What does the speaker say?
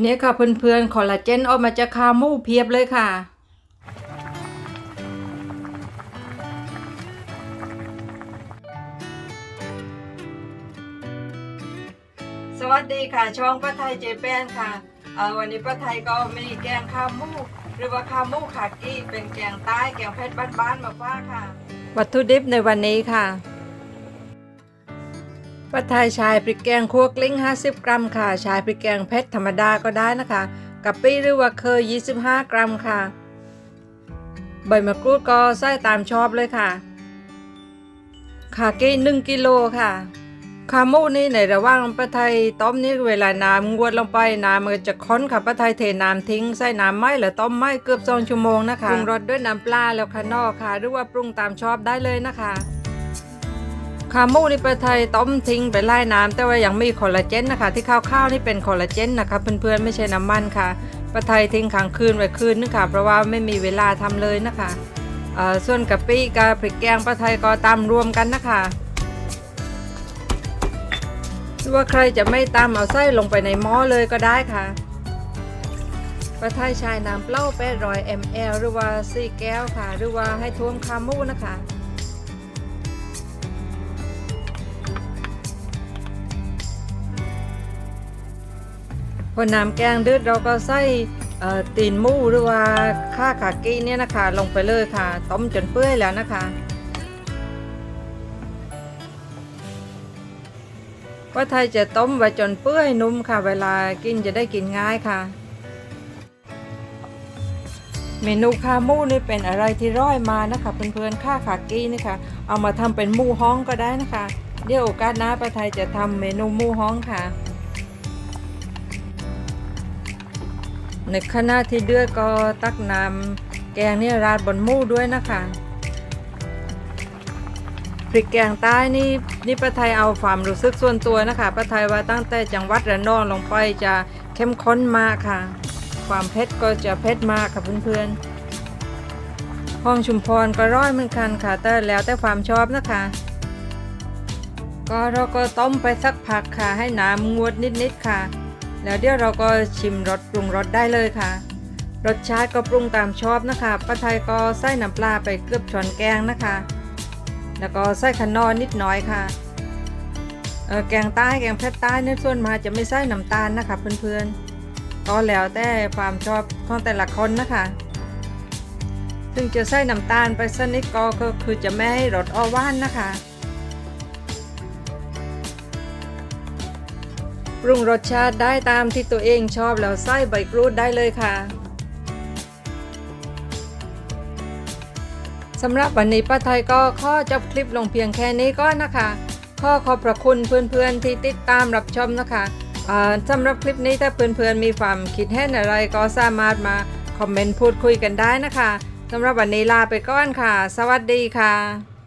เนี่ยค่ะเพื่อนๆคอลลาเจนออกมาจากคามูเพียบเลยค่ะ สวัสดีค่ะ ช่องป้าไทยเจแปนค่ะเอ่อวันนี้ป้าไทยก็มีแกงข้าวมูหรือว่าข้าวมูขากี้เป็นแกงใต้แกงเพชรบ้านๆมาว่าค่ะ วัตถุดิบในวันนี้ค่ะ ป้าไทยใช้พริกแกงคั่วกลิ้ง 50 กรัมค่ะใช้พริกแกงเพชรธรรมดาก็ได้นะคะกะปิหรือว่าเคย25 กรัมค่ะ ใบมะกรูดก็ใส่ตามชอบเลยค่ะขาเกี้1กิโลค่ะขาหมูนี่ในระหว่างป้าไทยต้มนี่เวลาน้ำงวดลงไปน้ำมันจะค้นค่ะป้าไทยเทน้ำทิ้งใส่น้ำไหมหรือต้มไหมเกือบสองชั่วโมงนะคะปรุงรสด้วยน้ำปลาแล้วค่ะนอกค่ะ หรือว่าปรุงตามชอบได้เลยนะคะ ขาหมูนี่ป้าไทยต้มทิ้งไปไล่น้ำแต่ว่ายังมีคอลลาเจนนะคะที่ข้าวๆนี่เป็นคอลลาเจนนะคะเพื่อนๆไม่ใช่น้ำมันค่ะป้าไทยทิ้งค้างคืนไว้คืนนึงค่ะ เพราะว่าไม่มีเวลาทำเลยนะคะส่วนกะปิกับพริกแกงป้าไทยก็ตำรวมกันนะคะหรือว่าใครจะไม่ตามเอาไส้ลงไปในหม้อเลยก็ได้ค่ะประทายชายน้ำเปล่า800 ml หรือว่า4แก้วค่ะ หรือว่าให้ท่วมคามูนะคะ พอน้ำแกงเดือดเราก็ใส่ตีนมูหรือว่าข้าขากี้เนี่ยนะคะ ลงไปเลยค่ะ ต้มจนเปื่อยแล้วนะคะว่าไทยจะต้มไว้จนเปื่อยนุ่มค่ะ เวลากินจะได้กินง่ายค่ะ เมนูข้ามูนี่เป็นอะไรที่ร้อยมานะคะเพื่อนๆข้าขากี้นี่ค่ะเอามาทำเป็นมูฮ้องก็ได้นะคะ เดี๋ยวโอกาสหน้าป้าไทยจะทำเมนูมูฮ้องค่ะ ในขณะที่เดือดก็ตักน้ำแกงนี่ราดบนหมูด้วยนะคะพริกแกงใต้นี่นี่ป้าไทยเอาความรู้สึกส่วนตัวนะคะป้าไทยว่าตั้งแต่จังหวัดระนองลงไปจะเข้มข้นมากค่ะ ความเผ็ดก็จะเผ็ดมากค่ะเพื่อนๆห้องชุมพรก็ร้อยเหมือนกันค่ะ แต่แล้วแต่ความชอบนะคะ ก็เราก็ต้มไปสักพักค่ะให้น้ำงวดนิดๆค่ะ แล้วเดี๋ยวเราก็ชิมรสปรุงรสได้เลยค่ะ รสชาติก็ปรุงตามชอบนะคะป้าไทยก็ใส่น้ำปลาไปเกือบช้อนแกงนะคะ แล้วก็ใส่ขนอนนิดหน่อยค่ะแกงใต้แกงเพชรใต้เนี่ยส่วนมาจะไม่ใส่น้ำตาลนะคะเพื่อนๆ ก็แล้วแต่ความชอบของแต่ละคนนะคะถึงจะใส่น้ำตาลไปสักนิดก็คือจะไม่ให้รสอ้อว่านนะคะ ปรุงรสชาติได้ตามที่ตัวเองชอบแล้วใส่ใบกรูดได้เลยค่ะสำหรับวันนี้ป้าไทยก็ข้อจบคลิปลงเพียงแค่นี้ก็นะคะ ข้อขอบพระคุณเพื่อนๆที่ติดตามรับชมนะคะสำหรับคลิปนี้ถ้าเพื่อนๆมีความคิดเห็นอะไรก็สามารถมาคอมเมนต์พูดคุยกันได้นะคะสำหรับวันนี้ลาไปก่อนค่ะ สวัสดีค่ะ